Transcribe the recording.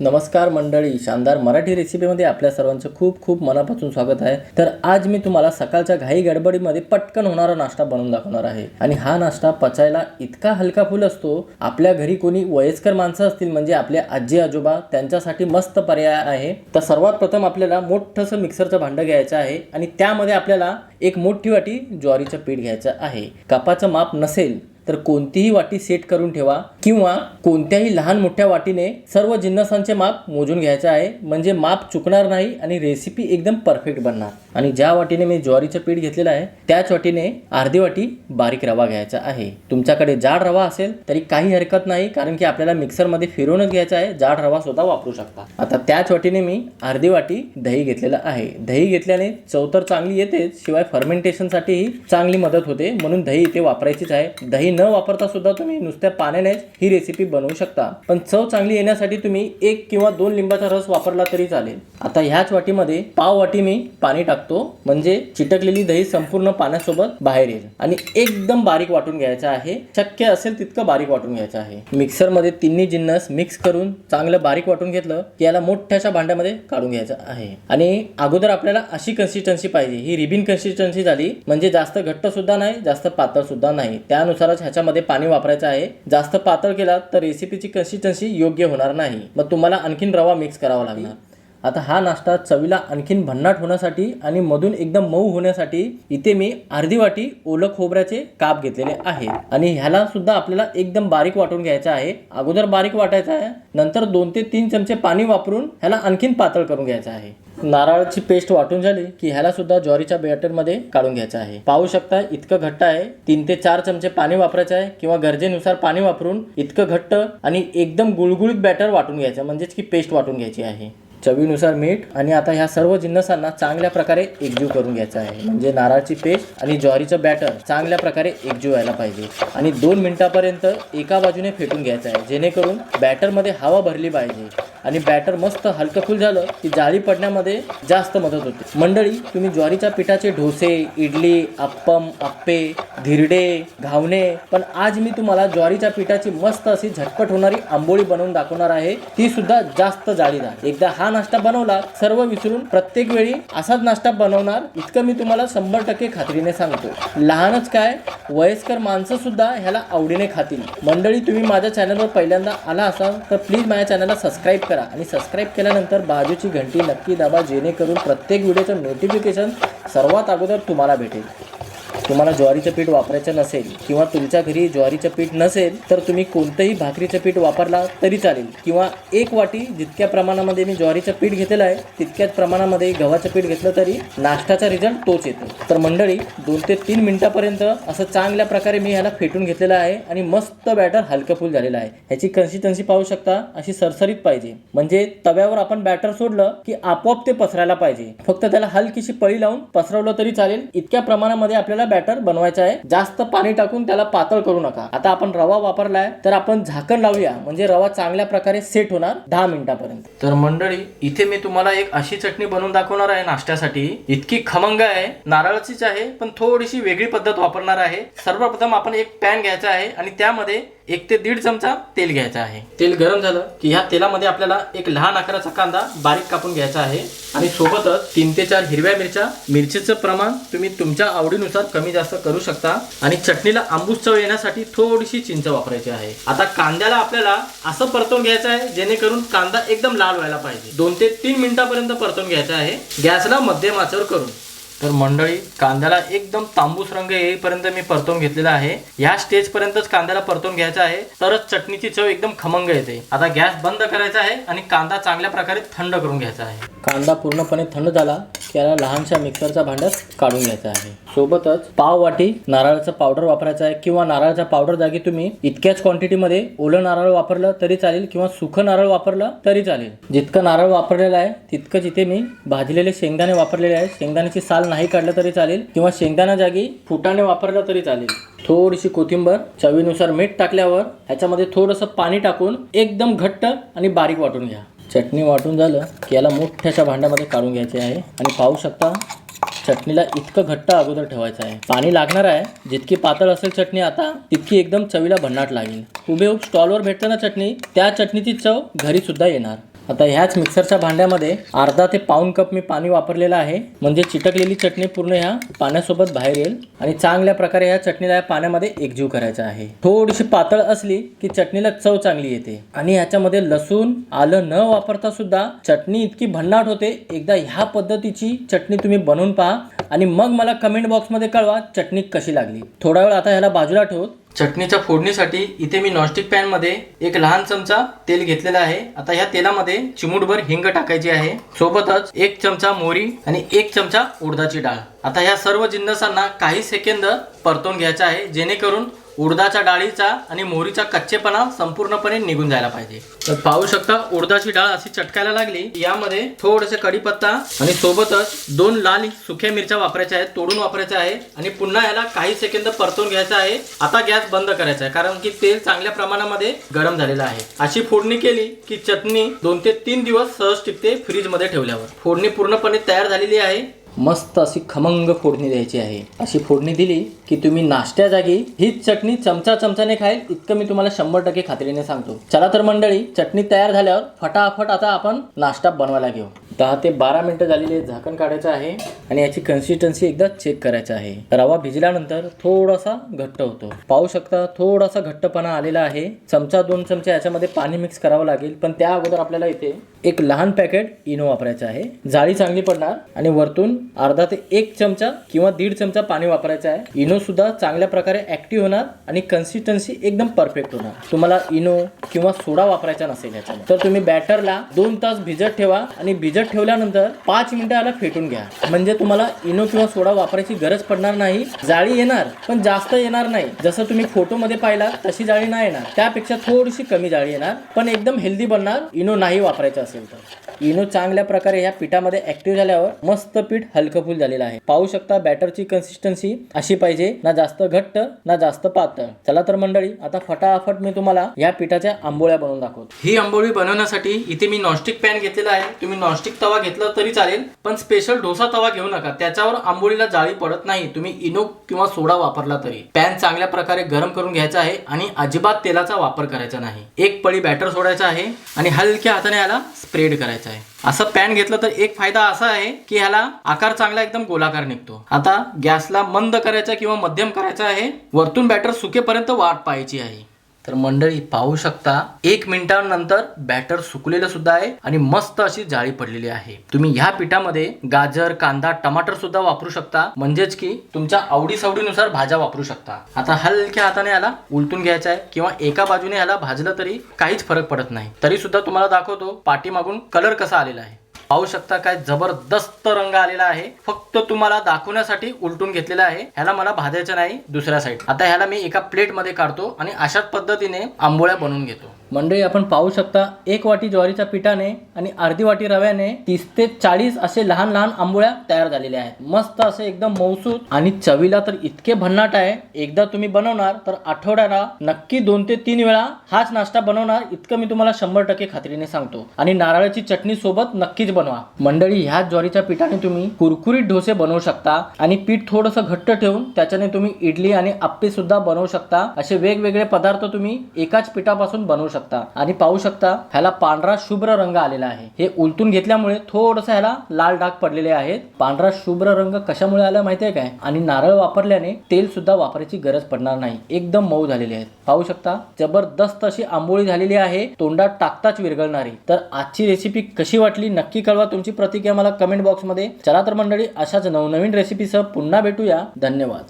नमस्कार मंडळी शानदार मराठी रेसिपीमध्ये आपल्या सर्वांचं खूप खूप मनापासून स्वागत आहे. तर आज मी तुम्हाला सकाळच्या घाई गडबडीमध्ये पटकन होणारा नाश्ता बनवून दाखवणार आहे. आणि हा नाश्ता पचायला इतका हलका फुल असतो आपल्या घरी कोणी वयस्कर माणसं असतील म्हणजे आपले आजी आजोबा त्यांच्यासाठी मस्त पर्याय आहे. तर सर्वात प्रथम आपल्याला मोठंसं मिक्सरचं भांडं घ्यायचं आहे आणि त्यामध्ये आपल्याला एक मोठी वाटी ज्वारीचं पीठ घ्यायचं आहे. कपाचं माप नसेल तर कोणतीही वाटी सेट करून ठेवा किंवा कोणत्याही लहान मोठ्या वाटीने सर्व जिन्नसांचे माप मोजून घ्यायचे आहे. म्हणजे माप चुकणार नाही आणि रेसिपी एकदम परफेक्ट बनणार. आणि ज्या वाटीने मी ज्वारीचं पीठ घेतलेलं आहे त्याच वाटीने अर्धी वाटी बारीक रवा घ्यायचा आहे. तुमच्याकडे जाड रवा असेल तरी काही हरकत नाही कारण की आपल्याला मिक्सरमध्ये फिरवूनच घ्यायचा आहे. जाड रवा सुद्धा वापरू शकता. आता त्याच वाटीने मी अर्धी वाटी दही घेतलेलं आहे. दही घेतल्याने चव तर चांगली येतेच शिवाय फर्मेंटेशनसाठीही चांगली मदत होते. म्हणून दही इथे वापरायचीच आहे. दही न वापरता सुद्धा तुम्ही नुसत्या पाण्यानेच ही रेसिपी बनवू शकता. पण चव चांगली येण्यासाठी तुम्ही एक किंवा दोन लिंबाचा रस वापरला तरी चालेल. आता ह्याच वाटीमध्ये पाव वाटी मी पाणी टाकतो. म्हणजे चिटकलेली दही संपूर्ण पाण्यासोबत बाहेर येईल. आणि एकदम बारीक वाटून घ्यायचं आहे. शक्य असेल तितकं बारीक वाटून घ्यायचं आहे. मिक्सरमध्ये तिन्ही जिन्नस मिक्स करून चांगलं बारीक वाटून घेतलं की याला मोठ्याशा भांड्यामध्ये काढून घ्यायचं आहे. आणि अगोदर आपल्याला अशी कन्सिस्टन्सी पाहिजे. ही रिबिन कन्सिस्टन्सी झाली म्हणजे जास्त घट्ट सुद्धा नाही जास्त पातळ सुद्धा नाही. त्यानुसारच ह्याच्यामध्ये पाणी वापरायचं आहे. जास्त पातळ केला तर रेसिपीची कन्सिस्टन्सी योग्य होणार नाही. मग तुम्हाला आणखीन रवा मिक्स करावा लागणार. आता हा नाश्ता चवीला आणखीन भन्नाट होण्यासाठी आणि मधून एकदम मऊ होण्यासाठी इथे मी अर्धी वाटी ओलं खोबऱ्याचे काप घेतलेले आहे. आणि ह्याला सुद्धा आपल्याला एकदम बारीक वाटून घ्यायचं आहे. अगोदर बारीक वाटायचं आहे. नंतर दोन ते तीन चमचे पाणी वापरून ह्याला आणखीन पातळ करून घ्यायचं आहे. नारळाची पेस्ट वाटून झाली की ह्याला सुद्धा ज्वारीच्या बॅटरमध्ये काढून घ्यायचं आहे. पाहू शकता इतकं घट्ट आहे. तीन ते चार चमचे पाणी वापरायचं आहे किंवा गरजेनुसार पाणी वापरून इतकं घट्ट आणि एकदम गुळगुळीत बॅटर वाटून घ्यायचं म्हणजेच की पेस्ट वाटून घ्यायची आहे. चवीनुसार मीठ आणि आता ह्या सर्व जिन्नसांना चांगल्या प्रकारे एकजीव करून घ्यायचं आहे. म्हणजे नारळाची पेस्ट आणि ज्वारीचं बॅटर चांगल्या प्रकारे एकजीव व्हायला पाहिजे. आणि दोन मिनिटापर्यंत एका बाजूने फेटून घ्यायचं आहे. जेणेकरून बॅटरमध्ये हवा भरली पाहिजे. आणि बॅटर मस्त हलकफुल झालं की जाळी पडण्यामध्ये जास्त मदत होते. मंडळी तुम्ही ज्वारीच्या पिठाचे डोसे इडली अप्पम अप्पे धिरडे घावणे पण आज मी तुम्हाला ज्वारीच्या पिठाची मस्त अशी झटपट होणारी आंबोळी बनवून दाखवणार आहे. ती सुद्धा जास्त जाळीदार. एकदा हा नाश्ता बनवला सर्व विसरून प्रत्येक वेळी असाच नाश्ता बनवणार इतकं मी तुम्हाला शंभर टक्के खात्रीने सांगतो. लहानच काय वयस्कर माणसं सुद्धा ह्याला आवडीने खातील. मंडळी तुम्ही माझ्या चॅनलवर पहिल्यांदा आला असाल तर प्लीज माझ्या चॅनलला सबस्क्राईब करा आणि सबस्क्राईब केल्यानंतर बाजूची घंटी नक्की दाबा जेणेकरून प्रत्येक व्हिडिओचं नोटिफिकेशन सर्वात अगोदर तुम्हाला भेटेल. तुम्हाला ज्वारीचं पीठ वापरायचं नसेल किंवा तुमच्या घरी ज्वारीचं पीठ नसेल तर तुम्ही कोणतंही भाकरीचं पीठ वापरला तरी चालेल. किंवा एक वाटी जितक्या प्रमाणामध्ये मी ज्वारीचं पीठ घेतलेलं आहे तितक्याच प्रमाणामध्ये गव्हाचं पीठ घेतलं तरी नाश्त्याचा रिझल्ट तोच येतो. तर मंडळी दोन ते तीन मिनिटापर्यंत असं चांगल्या प्रकारे मी ह्याला फेटून घेतलेलं आहे आणि मस्त बॅटर हलकं फुल झालेलं आहे. ह्याची कन्सिस्टन्सी पाहू शकता अशी सरसरीत पाहिजे. म्हणजे तव्यावर आपण बॅटर सोडलं की आपोआप ते पसरायला पाहिजे. फक्त त्याला हलकीशी पळी लावून पसरवलं तरी चालेल. इतक्या प्रमाणामध्ये आपल्याला बॅटर बनवायचा आहे. जास्त पाणी टाकून त्याला पातळ करू नका. आता आपण रवा वापरलाय तर आपण झाकण लावूया. म्हणजे रवा चांगल्या प्रकारे सेट होणार दहा मिनिटापर्यंत. तर मंडळी इथे मी तुम्हाला एक अशी चटणी बनवून दाखवणार आहे नाश्त्यासाठी. इतकी खमंग आहे नारळाचीच आहे पण थोडीशी वेगळी पद्धत वापरणार आहे. सर्वप्रथम आपण एक पॅन घ्यायचा आहे आणि त्यामध्ये एक ते दीड चमचा तेल घ्यायचा आहे. तेल गरम झालं की ह्या तेलामध्ये आपल्याला एक लहान आकाराचा कांदा बारीक कापून घ्यायचा आहे. आणि सोबतच तीन ते चार हिरव्या मिरच्या. मिरचीचं प्रमाण तुम्ही तुमच्या आवडीनुसार कमी जास्त करू शकता. आणि चटणीला आंबूस चव येण्यासाठी थोडीशी चिंच वापरायची आहे. आता कांद्याला आपल्याला असं परतून घ्यायचं आहे जेणेकरून कांदा एकदम लाल व्हायला पाहिजे. दोन ते तीन मिनिटापर्यंत परतून घ्यायचा आहे. गॅसला मध्यम आचेवर करून. तर मंडळी कांद्याला एकदम तांबूस रंग येईपर्यंत मी परतवून घेतलेला आहे. या स्टेज पर्यंतच कांद्याला परतवून घ्यायचा आहे. तरच चटणीची चव एकदम खमंग येते. आता गॅस बंद करायचा आहे आणि कांदा चांगल्या प्रकारे थंड करून घ्यायचा आहे. कांदा पूर्णपणे थंड झाला. याला लहानशा मिक्सरचा भांड्यात काढून घ्यायचा आहे. सोबतच पाव वाटी नारळाचा पावडर वापरायचं आहे किंवा नारळाचा पावडर जागी तुम्ही इतक्याच क्वांटिटीमध्ये ओलं नारळ वापरलं तरी चालेल किंवा सुखं नारळ वापरलं तरी चालेल. जितकं नारळ वापरलेलं आहे तितकंच इथे मी भाजलेले शेंगदाणे वापरलेले आहे शेंगदाण्याची साल नाही काढलं तरी चालेल किंवा शेंगदाणा जागी फुटाणे वापरलं तरी चालेल. थोडीशी कोथिंबर चवीनुसार मीठ टाकल्यावर ह्याच्यामध्ये थोडंसं पाणी टाकून एकदम घट्ट आणि बारीक वाटून घ्या. चटणी वाटून झालं की याला मोठ्याशा भांड्यामध्ये काढून घ्यायचे आहे. आणि पाहू शकता चटणीला इतकं घट्ट अगोदर ठेवायचं आहे. पाणी लागणार आहे. जितकी पातळ असेल चटणी आता तितकी एकदम चवीला भन्नाट लागेल. उभे स्टॉलवर भेटतं ना चटणी त्या चटणीची चव घरी सुद्धा येणार. आता ह्याच मिक्सरच्या भांड्यामध्ये अर्धा ते पाऊन कप मी पाणी वापरलेलं आहे. म्हणजे चिटकलेली चटणी पूर्ण ह्या पाण्यासोबत बाहेर येईल. आणि चांगल्या प्रकारे ह्या चटणीला या पाण्यामध्ये एकजीव करायचा आहे. थोडीशी पातळ असली की चटणीला चव चांगली येते. आणि ह्याच्यामध्ये लसूण आलं न वापरता सुद्धा चटणी इतकी भन्नाट होते. एकदा ह्या पद्धतीची चटणी तुम्ही बनवून पहा. आणि मग मला कमेंट बॉक्समध्ये कळवा चटणी कशी लागली. थोडा वेळ आता ह्याला बाजूला ठेवत चटणीच्या फोडणीसाठी इथे मी नॉनस्टिक पॅनमध्ये एक लहान चमचा तेल घेतलेला आहे. आता ह्या तेलामध्ये चिमूटभर हिंग टाकायची आहे. सोबतच एक चमचा मोरी आणि एक चमचा उडदाची डाळ. आता ह्या सर्व जिन्नसांना काही सेकंद परतून घ्यायचा आहे. जेणेकरून उडदाच्या डाळीचा आणि मोहरीचा कच्चेपणा संपूर्णपणे निघून जायला पाहिजे. तर पाहू शकता उडदाची डाळ अशी चटकायला लागली. यामध्ये थोडेसे कढीपत्ता आणि सोबतच दोन लाल सुक्या मिरच्या वापरायच्या आहेत तोडून वापरायच्या आहे आणि पुन्हा याला काही सेकंद परतून घ्यायचा आहे. आता गॅस बंद करायचा आहे कारण की तेल चांगल्या प्रमाणामध्ये गरम झालेलं आहे. अशी फोडणी केली की चटणी दोन ते तीन दिवस सहज टिकते फ्रीजमध्ये ठेवल्यावर. फोडणी पूर्णपणे तयार झालेली आहे. मस्त अशी खमंग फोडणी द्यायची आहे. अशी फोडणी दिली की तुम्ही नाश्त्या जागी हीच चटणी चमचा चमचाने खाईल इतकं मी तुम्हाला शंभर टक्के खात्रीने सांगतो. चला तर मंडळी चटणी तयार झाल्यावर फटाफट आता आपण नाश्ता बनवायला घेऊ. दहा ते बारा मिनटं झालेली झाकण काढायचं आहे आणि याची कन्सिस्टन्सी एकदा चेक करायचं आहे. रवा भिजल्यानंतर थोडासा घट्ट होतो. पाहू शकता थोडासा घट्टपणा आलेला आहे. चमचा दोन चमचे याच्यामध्ये पाणी मिक्स करावं लागेल. पण त्या अगोदर आपल्याला इथे एक लहान पॅकेट इनो वापरायचं आहे. जाळी चांगली पडणार आणि वरतून अर्धा ते एक चमचा किंवा दीड चमचा पाणी वापरायचं आहे. इनो सुद्धा चांगल्या प्रकारे ऍक्टिव्ह होणार आणि कन्सिस्टन्सी एकदम परफेक्ट होणार. तुम्हाला इनो किंवा सोडा वापरायचा नसेल याच्यामध्ये. तर तुम्ही बॅटरला दोन तास भिजत ठेवा आणि भिजत ठेवल्यानंतर पाच मिनिटं याला फेटून घ्या. म्हणजे तुम्हाला इनो किंवा सोडा वापरायची गरज पडणार नाही. जाळी येणार पण जास्त येणार नाही. जसं तुम्ही फोटोमध्ये पाहिला तशी जाळी नाही येणार. त्यापेक्षा थोडीशी कमी जाळी येणार पण एकदम हेल्दी बनणार इनो नाही वापरायचं असेल तर. इनो चांगल्या प्रकारे या पिठामध्ये ऍक्टिव्ह झाल्यावर मस्त पीठ हलकफुल झालेलं आहे. पाहू शकता बॅटरची कन्सिस्टन्सी अशी पाहिजे ना जास्त घट्ट ना जास्त पातळ. चला तर मंडळी आता फटाफट मी तुम्हाला या पिठाच्या आंबोळ्या बनवून दाखवतो. ही आंबोळी बनवण्यासाठी इथे मी नॉनस्टिक पॅन घेतलेला आहे. तुम्ही नॉनस्टिक तवा घेतला तरी चालेल पण स्पेशल डोसा तवा घेऊ नका. त्याच्यावर आंबोळीला जाळी पडत नाही. तुम्ही इनो किंवा सोडा वापरला तरी. पॅन चांगल्या प्रकारे गरम करून घ्यायचा आहे आणि अजिबात तेलाचा वापर करायचा नाही. एक पळी बॅटर सोडायचा आहे आणि हलक्या हाताने याला स्प्रेड करायचा आहे. असं पॅन घेतलं तर एक फायदा असा आहे की ह्याला आकार चांगला एकदम गोलाकार निघतो. आता गॅसला मंद करायचा किंवा मध्यम करायचा आहे. वरतून बॅटर सुकेपर्यंत वाट पाहायची आहे. तर मंडळी पाहू शकता एक मिनिटानंतर बॅटर सुकलेलं सुद्धा आहे आणि मस्त अशी जाळी पडलेली आहे. तुम्ही ह्या पिठामध्ये गाजर कांदा टमाटर सुद्धा वापरू शकता. म्हणजेच की तुमच्या आवडी सवडीनुसार भाज्या वापरू शकता. आता हलक्या हाताने याला उलटून घ्यायचा आहे किंवा एका बाजूने याला भाजलं तरी काहीच फरक पडत नाही. तरी सुद्धा तुम्हाला दाखवतो पाठीमागून कलर कसा आलेला आहे. पाहू शकता काय जबरदस्त रंग आलेला आहे. फक्त तुम्हाला दाखवण्यासाठी उलटून घेतलेला आहे. ह्याला मला भाजायचं नाही दुसऱ्या साईड आता ह्याला मी एका प्लेटमध्ये काढतो आणि अशाच पद्धतीने आंबोळ्या बनवून घेतो. मंडळी आपण पाहू शकता एक वाटी ज्वारीच्या पिठाने आणि अर्धी वाटी रव्याने तीस ते चाळीस असे लहान लहान आंबोळ्या तयार झालेल्या आहेत. मस्त असे एकदम मौसूद आणि चवीला तर इतके भन्नाट आहे. एकदा तुम्ही बनवणार तर आठवड्याला नक्की दोन ते तीन वेळा हाच नाश्ता बनवणार इतकं मी तुम्हाला शंभर टक्के खात्रीने सांगतो. आणि नारळाची चटणी सोबत नक्कीच बनवा. मंडळी ह्याच ज्वारीच्या पिठाने तुम्ही कुरकुरीत डोसे बनवू शकता आणि पीठ थोडंसं घट्ट ठेवून त्याच्याने तुम्ही इडली आणि आप्पे सुद्धा बनवू शकता. असे वेगवेगळे पदार्थ तुम्ही एकाच पिठापासून बनवू शकता. शकता. आणि पाहू शकता ह्याला पांढरा शुभ्र रंग आलेला आहे. हे उलटून घेतल्यामुळे थोडस ह्याला लाल डाग पडलेले आहेत. पांढरा शुभ्र रंग कशामुळे आला माहितीये काय? आणि नारळ वापरल्याने तेल सुद्धा वापरायची गरज पडणार नाही. एकदम मऊ झालेले आहेत. पाहू शकता जबरदस्त अशी आंबोळी झालेली आहे. तोंडात टाकताच विरघळणारी. तर आजची रेसिपी कशी वाटली नक्की कळवा तुमची प्रतिक्रिया मला कमेंट बॉक्समध्ये चला तर मंडळी अशाच नवनवीन रेसिपीसह पुन्हा भेटूया. धन्यवाद.